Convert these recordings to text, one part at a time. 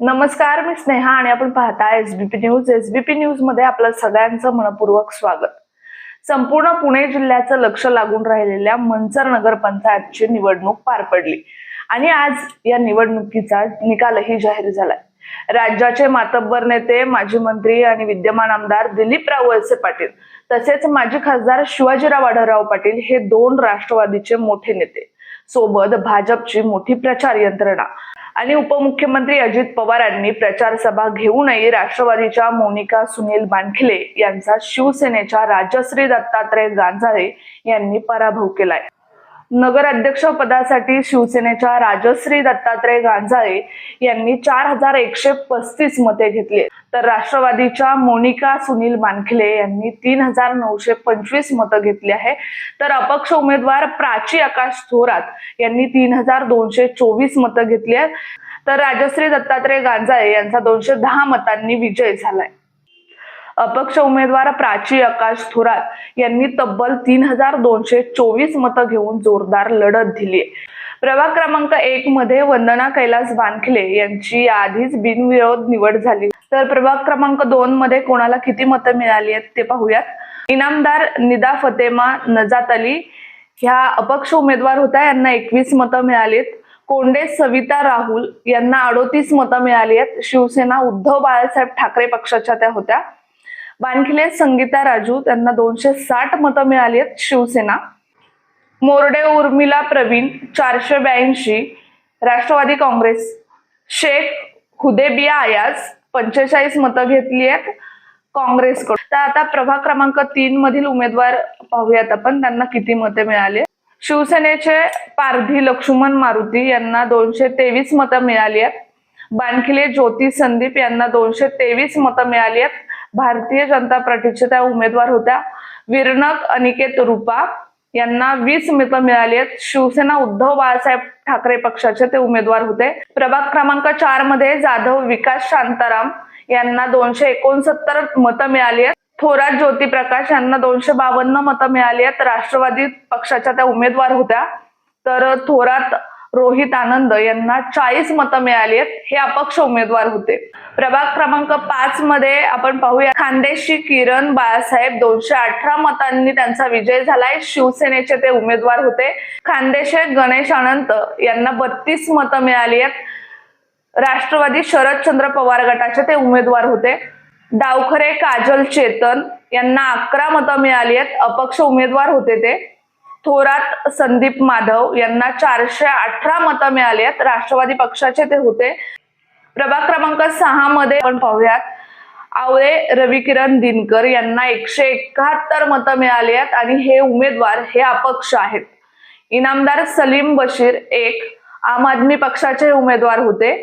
नमस्कार मी स्नेहा आणि आपण पाहता एसबीपी न्यूज एसबीपी न्यूजमध्ये आपलं सगळ्यांचं मनपूर्वक स्वागत. संपूर्ण पुणे जिल्ह्याचं लक्ष लागून राहिलेल्या मंचर नगर पंचायतची निवडणूक पार पडली. आणि आज या निवडणुकीचा निकालही जाहीर झालाय. राज्याचे मातब्बर नेते माजी मंत्री आणि विद्यमान आमदार दिलीपराव वळसे पाटील तसेच माजी खासदार शिवाजीराव आढळराव पाटील हे दोन राष्ट्रवादीचे मोठे नेते. सोबत भाजपची मोठी प्रचार यंत्रणा. आणि उपमुख्यमंत्री अजित पवार यांनी प्रचार सभा घेऊनही राष्ट्रवादीच्या मोनिका सुनील बानखिले यांचा शिवसेनेच्या राजश्री दत्तात्रय गांजाळे यांनी पराभव केलाय. नगराध्यक्ष पदासाठी शिवसेनेच्या राजश्री दत्तात्रय गांजाळे यांनी चार हजार एकशे पस्तीस मते घेतली. तर राष्ट्रवादीच्या मोनिका सुनील मानखिले यांनी तीन हजार नऊशे पंचवीस मतं घेतली आहे. तर अपक्ष उमेदवार प्राची आकाश थोरात यांनी तीन हजार दोनशे चोवीस मतं घेतली आहेत. तर राजश्री दत्तात्रय गांजाळे यांचा दोनशे दहा मतांनी विजय झालाय. अपक्ष उमेदवार प्राची आकाश थोरात यांनी तब्बल तीन हजार दोनशे चोवीस मतं घेऊन जोरदार लढत दिली. प्रभाग क्रमांक एक मध्ये वंदना कैलास वानखिले यांची आधीच बिनविरोध निवड झाली. तर प्रभाग क्रमांक दोन मध्ये कोणाला किती मतं मिळाली आहेत ते पाहूयात. इनामदार निदा फतेमा नजात अली ह्या अपक्ष उमेदवार होत्या यांना एकवीस मतं मिळालीत. कोंडे सविता राहुल यांना अडोतीस मतं मिळाली आहेत. शिवसेना उद्धव बाळासाहेब ठाकरे पक्षाच्या त्या होत्या. बानखिले संगीता राजू त्यांना दोनशे साठ मतं मिळाली आहेत शिवसेना. मोरडे उर्मिला प्रवीण चारशे ब्याऐंशी राष्ट्रवादी काँग्रेस. शेख हुदेबिया आयाज पंचेचाळीस मतं घेतली आहेत काँग्रेसकडून. तर आता प्रभाग क्रमांक तीन मधील उमेदवार पाहूयात आपण. त्यांना किती मते मिळाली शिवसेनेचे पारधी लक्ष्मण मारुती यांना दोनशे तेवीस मतं मिळाली आहेत. बानखिले ज्योती संदीप यांना दोनशे तेवीस मतं मिळाली आहेत. भारतीय जनता पार्टीच्या त्या उमेदवार होत्या विरणक अनिकेत रुपा. यांना वीस मतं मिळाली आहेत. शिवसेना उद्धव बाळासाहेब ठाकरे पक्षाचे ते उमेदवार होते. प्रभाग क्रमांक चारमध्ये जाधव विकास शांताराम यांना दोनशे एकोणसत्तर मतं मिळाली आहेत. थोरात ज्योती प्रकाश यांना दोनशे बावन्न मतं मिळाली आहेत. राष्ट्रवादी पक्षाच्या त्या उमेदवार होत्या. तर थोरात रोहित आनंद यांना चाळीस मतं मिळाली आहेत. हे अपक्ष उमेदवार होते. प्रभाग क्रमांक पाच मध्ये आपण पाहूया. खानदेशी किरण बाळासाहेब दोनशे अठरा मतांनी त्यांचा विजय झालाय. शिवसेनेचे ते उमेदवार होते. खानदेशे गणेश अनंत यांना बत्तीस मतं मिळाली आहेत. राष्ट्रवादी शरदचंद्र पवार गटाचे ते उमेदवार होते. डावखरे काजल चेतन यांना अकरा मतं मिळाली आहेत. अपक्ष उमेदवार होते ते. थोरात संदीप माधव यांना चारशे अठरा मतं मिळाली आहेत. राष्ट्रवादी पक्षाचे ते होते. प्रभाग क्रमांक सहा मध्ये आपण पाहूयात. आवळे रविकिरण दिनकर यांना एकशे एकाहत्तर मतं मिळाली आहेत आणि हे उमेदवार हे अपक्ष आहेत. इनामदार सलीम बशीर एक आम आदमी पक्षाचे उमेदवार होते.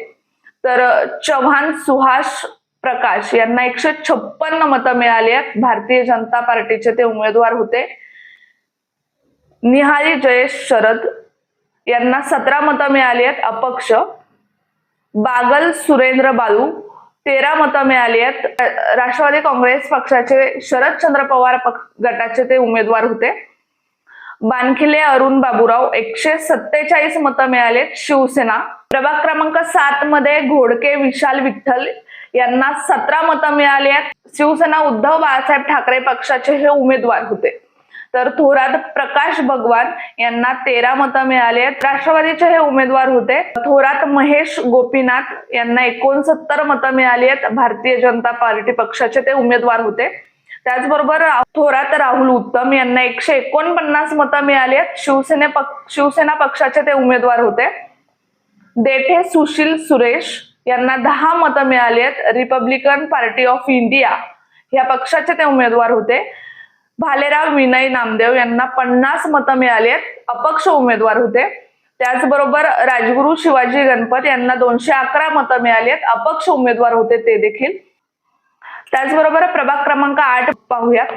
तर चव्हाण सुहास प्रकाश यांना एकशे छप्पन्न मतं मिळाली आहेत. भारतीय जनता पार्टीचे ते उमेदवार होते. निहारी जयेश शरद यांना सतरा मतं मिळाली आहेत अपक्ष. बागल सुरेंद्र बालू तेरा मतं मिळाली आहेत. राष्ट्रवादी काँग्रेस पक्षाचे शरदचंद्र पवार पक्ष गटाचे ते उमेदवार होते. बानखिले अरुण बाबूराव एकशे सत्तेचाळीस मतं मिळालेत शिवसेना. प्रभाग क्रमांक सात मध्ये घोडके विशाल विठ्ठल यांना सतरा मतं मिळाली आहेत. शिवसेना उद्धव बाळासाहेब ठाकरे पक्षाचे हे उमेदवार होते. तर थोरात प्रकाश भगवान यांना तेरा मतं मिळाली आहेत. राष्ट्रवादीचे हे उमेदवार होते. थोरात महेश गोपीनाथ यांना एकोणसत्तर मतं मिळाली आहेत. भारतीय जनता पार्टी पक्षाचे ते उमेदवार होते. त्याचबरोबर थोरात राहुल उत्तम यांना एकशे एकोणपन्नास मतं मिळाली आहेत. शिवसेने पक्ष शिवसेना पक्षाचे ते उमेदवार होते. देठे सुशील सुरेश यांना दहा मतं मिळाली आहेत. रिपब्लिकन पार्टी ऑफ इंडिया या पक्षाचे ते उमेदवार होते. भालेराव विनय नामदेव यांना पन्नास मतं मिळाली आहेत. अपक्ष उमेदवार होते. त्याचबरोबर राजगुरू शिवाजी गणपत यांना दोनशे अकरा मतं मिळाली आहेत. अपक्ष उमेदवार होते ते देखील. त्याचबरोबर प्रभाग क्रमांक आठ पाहूयात.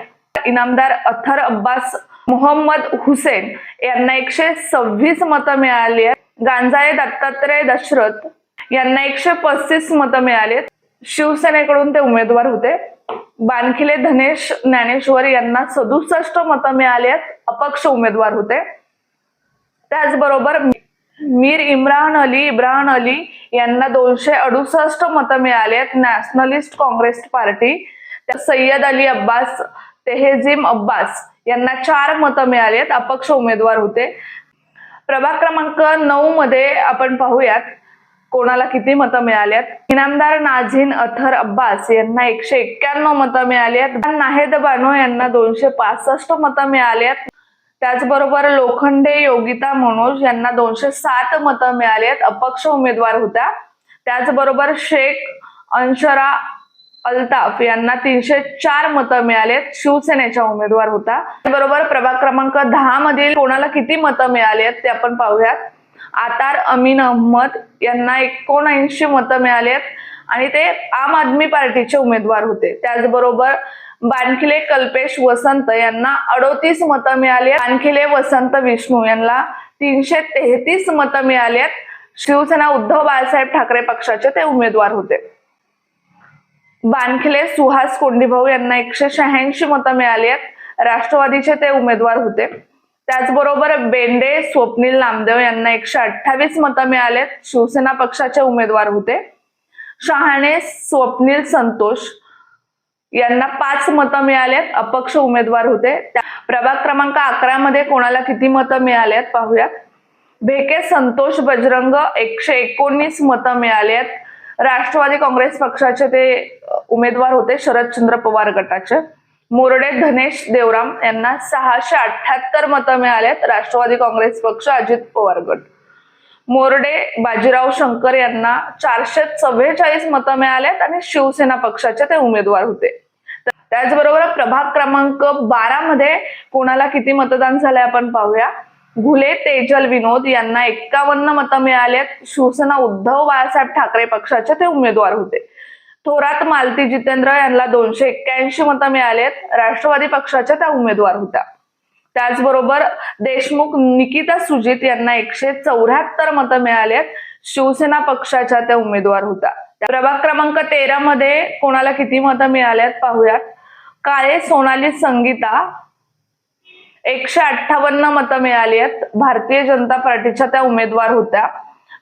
इनामदार अथर अब्बास मोहम्मद हुसेन यांना एकशे सव्वीस मतं मिळाली आहेत. गांजाळे दत्तात्रय दशरथ यांना एकशे पस्तीस मतं मिळाली आहेत. शिवसेनेकडून ते उमेदवार होते. बानखिले धनेश ज्ञानेश्वर यांना सदुसष्ट मतं मिळाली आहेत. अपक्ष उमेदवार होते. त्याचबरोबर मीर इम्रान अली इब्राहन अली यांना दोनशे अडुसष्ट मतं मिळाली आहेत. Nationalist congress party. Sayyad Ali Abbas Tehejim Abbas यांना चार मतं मिळाली आहेत. अपक्ष उमेदवार होते. प्रभाग क्रमांक नऊ मध्ये आपण पाहूयात. कोणाला किती मतं मिळाली आहेत? इनामदार नाझीन अथर अब्बास यांना एकशे एक्क्याण्णव मतं मिळाली आहेत. नाहेद बानो यांना दोनशे पासष्ट मतं मिळाली आहेत. त्याचबरोबर लोखंडे योगिता मनोज यांना दोनशे सात मतं मिळाली आहेत. अपक्ष उमेदवार होत्या. त्याचबरोबर शेख अंशरा अल्ताफ यांना तीनशे चार मतं मिळाली आहेत. शिवसेनेच्या उमेदवार होता. बरोबर प्रभाग क्रमांक दहा मधील कोणाला किती मतं मिळाली आहेत ते आपण पाहूयात. आतार अमीन अहमद यांना एकोणऐंशी मतं मिळाली आहेत. आणि ते आम आदमी पार्टीचे उमेदवार होते. त्याचबरोबर बानखिले कल्पेश वसंत यांना अडोतीस मतं मिळाली आहेत. बानखिले वसंत विष्णू यांना तीनशे तेहतीस मतं मिळाली आहेत. शिवसेना उद्धव बाळासाहेब ठाकरे पक्षाचे ते उमेदवार होते. बानखिले सुहास कोंडीभाऊ यांना एकशे शहाऐंशी मतं मिळाली आहेत. राष्ट्रवादीचे ते उमेदवार होते. त्याचबरोबर बेंडे स्वप्नील नामदेव यांना एकशे अठ्ठावीस मतं मिळालेत शिवसेना पक्षाचे उमेदवार होते. शहाणे स्वप्नील संतोष यांना पाच मतं मिळालेत. अपक्ष उमेदवार होते. त्या- प्रभाग क्रमांक अकरा मध्ये कोणाला किती मतं मिळालेत पाहूयात. भेके संतोष बजरंग एकशे एकोणीस मतं मिळालेत. आहेत राष्ट्रवादी काँग्रेस पक्षाचे ते उमेदवार होते शरदचंद्र पवार गटाचे. मोरडे धनेश देवराम यांना सहाशे अठ्याहत्तर मतं मिळालेत. राष्ट्रवादी काँग्रेस पक्ष अजित पवार गट. मोरडे बाजीराव शंकर यांना चारशे चव्वेचाळीस मतं मिळालेत आणि शिवसेना पक्षाचे ते उमेदवार होते. त्याचबरोबर प्रभाग क्रमांक बारा मध्ये कोणाला किती मतदान झालंय आपण पाहूया. घुले तेजल विनोद यांना एक्कावन्न मतं मिळालेत. शिवसेना उद्धव बाळासाहेब ठाकरे पक्षाचे ते उमेदवार होते. थोरात मालती जितेंद्र यांना दोनशे एक्क्याऐंशी मतं मिळालेत राष्ट्रवादी पक्षाच्या त्या उमेदवार होत्या. त्याचबरोबर देशमुख निकिता सुजित यांना एकशे चौऱ्याहत्तर मतं मिळालेत शिवसेना पक्षाच्या त्या उमेदवार होत्या. प्रभाग क्रमांक तेरा मध्ये कोणाला किती मतं मिळाल्यात पाहूयात. काळे सोनाली संगीता एकशे अठ्ठावन्न मतं मिळाली आहेत. भारतीय जनता पार्टीच्या त्या उमेदवार होत्या.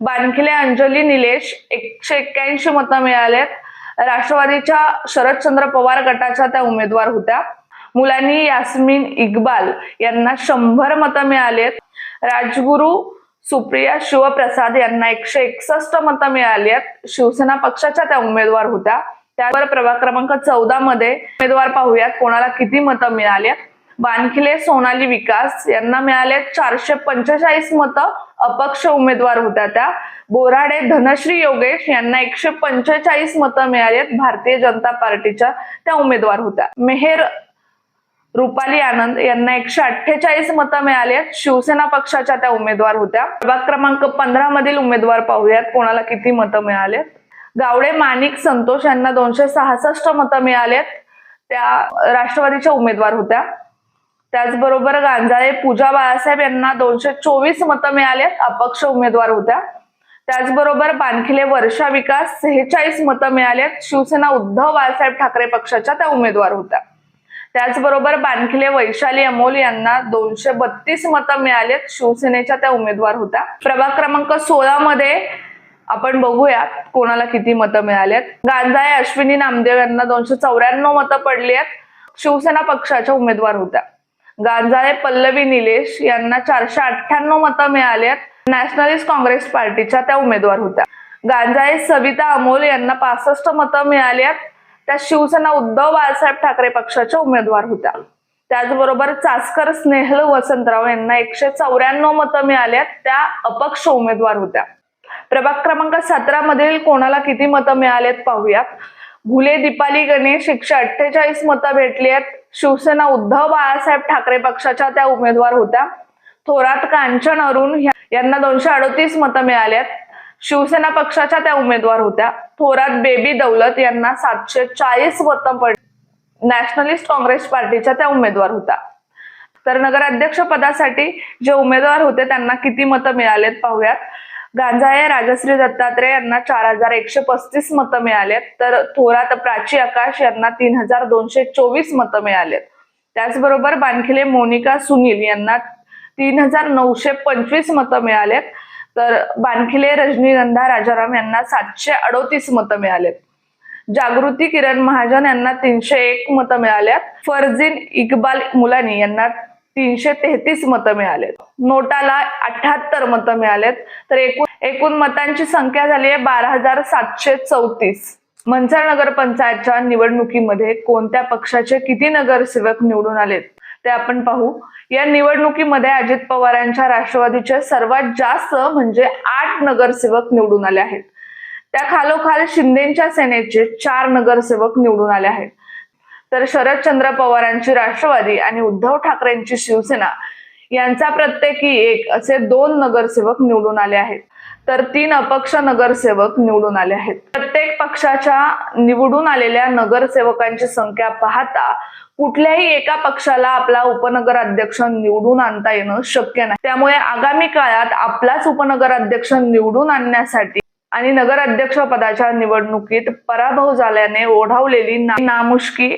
बानखिले अंजली निलेश एकशे एक्क्याऐंशी मतं मिळालेत राष्ट्रवादीच्या शरदचंद्र पवार गटाच्या त्या उमेदवार होत्या. मुलांनी यास्मिन इक्बाल यांना शंभर मतं मिळालेत. आहेत राजगुरू सुप्रिया शिवप्रसाद यांना एकशे एकसष्ट मतं मिळाली आहेत शिवसेना पक्षाच्या त्या उमेदवार होत्या. त्यावर प्रभाग क्रमांक चौदा मध्ये उमेदवार पाहूयात कोणाला किती मतं मिळाली आहेत बानखिले सोनाली विकास यांना मिळाले चारशे पंचेचाळीस मतं. अपक्ष उमेदवार होत्या त्या. बोराडे धनश्री योगेश यांना एकशे पंचेचाळीस मतं मिळाली आहेत भारतीय जनता पार्टीच्या त्या उमेदवार होत्या. मेहेर रुपाली आनंद यांना एकशे अठ्ठेचाळीस मतं मिळाली आहेत शिवसेना पक्षाच्या त्या उमेदवार होत्या. प्रभाग क्रमांक पंधरा मधील उमेदवार पाहूयात. कोणाला किती मतं मिळाले गावडे माणिक संतोष यांना दोनशे सहासष्ट मतं मिळालेत. त्या राष्ट्रवादीच्या उमेदवार होत्या. त्याचबरोबर गांजाळे पूजा बाळासाहेब यांना दोनशे चोवीस मतं मिळालेत अपक्ष उमेदवार होत्या. त्याचबरोबर बानखिले वर्षा विकास सेहेचाळीस मतं मिळालेत शिवसेना उद्धव बाळासाहेब ठाकरे पक्षाच्या त्या उमेदवार होत्या. त्याचबरोबर बानखिले वैशाली अमोल यांना दोनशे बत्तीस मतं मिळालेत शिवसेनेच्या त्या उमेदवार होत्या. प्रभाग क्रमांक सोळा मध्ये आपण बघूयात कोणाला किती मतं मिळालेत. गांजाळे अश्विनी नामदेव यांना दोनशे चौऱ्याण्णव मतं पडली आहेत शिवसेना पक्षाच्या उमेदवार होत्या. गांजाळे पल्लवी निलेश यांना चारशे अठ्ठ्याण्णव मतं मिळाली नॅशनलिस्ट काँग्रेस पार्टीच्या त्या उमेदवार होत्या. गांजाळे सविता अमोल यांना पासष्ट मतं मिळाली त्या शिवसेना उद्धव बाळासाहेब ठाकरे पक्षाच्या उमेदवार होत्या. त्याचबरोबर चासकर स्नेहल वसंतराव यांना एकशे चौऱ्याण्णव मतं मिळाल्यात त्या अपक्ष उमेदवार होत्या. प्रभाग क्रमांक सतरा मधील कोणाला किती मतं मिळालेत पाहूयात. भुले दीपाली गणेश एकशे अठ्ठेचाळीस मतं भेटली आहेत. शिवसेना उद्धव बाळासाहेब ठाकरे पक्षाच्या त्या उमेदवार होत्या. थोरात कांचन अरुण यांना दोनशे अडतीस मतं मिळाल्यात शिवसेना पक्षाच्या त्या उमेदवार होत्या. थोरात बेबी दौलत यांना सातशे चाळीस मतं पड नॅशनलिस्ट काँग्रेस पार्टीच्या त्या उमेदवार होत्या. तर नगराध्यक्ष पदासाठी जे उमेदवार होते त्यांना किती मतं मिळालेत पाहूयात. गांजाळे राजश्री दत्तात्रय यांना चार हजार एकशे पस्तीस मतं मिळालेत. तर थोरात प्राची आकाश यांना तीन हजार दोनशे चोवीस मतं मिळालेत. त्याचबरोबर बानखिले मोनिका सुनील यांना तीन हजार नऊशे पंचवीस मतं मिळालेत. तर बानखिले रजनीगंधा राजाराम यांना सातशे अडोतीस मतं मिळालेत. जागृती किरण महाजन यांना तीनशे एक मतं मिळाल्यात फरजीन इक्बाल मुलानी यांना तीनशे तेहतीस मतं मिळालेत. नोटाला अठ्याहत्तर मतं मिळालेत. तर एकूण एकूण मतांची संख्या झाली आहे बारा हजार सातशे चौतीस. मंचर नगरपंचायतच्या निवडणुकीमध्ये कोणत्या पक्षाचे किती नगरसेवक निवडून आलेत ते आपण पाहू. या निवडणुकीमध्ये अजित पवारांच्या राष्ट्रवादीचे सर्वात जास्त म्हणजे आठ नगरसेवक निवडून आले आहेत. त्या खालोखाल शिंदेच्या सेनेचे चार नगरसेवक निवडून आले आहेत. तर शरदचंद्र पवारांची राष्ट्रवादी आणि उद्धव ठाकरेंची शिवसेना यांचा प्रत्येकी एक असे दोन नगरसेवक निवडून आले आहेत. तर तीन अपक्ष नगरसेवक निवडून आले आहेत. प्रत्येक पक्षाच्या निवडून आलेल्या नगरसेवकांची संख्या पाहता कुठल्याही एका पक्षाला आपला उपनगर अध्यक्ष निवडून आणता येणं शक्य नाही. त्यामुळे आगामी काळात आपलाच उपनगर अध्यक्ष निवडून आणण्यासाठी आणि नगर अध्यक्ष पदाच्या निवडणुकीत पराभव झाल्याने ओढावलेली नामुष्की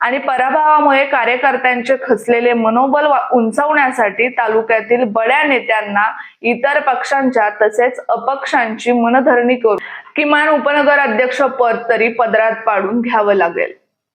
आणि पराभवामुळे कार्यकर्त्यांचे खचलेले मनोबल उंचावण्यासाठी तालुक्यातील बड्या नेत्यांना इतर पक्षांच्या तसेच अपक्षांची मनधरणी करून किमान उपनगर अध्यक्ष पद तरी पदरात पाडून घ्यावं लागेल.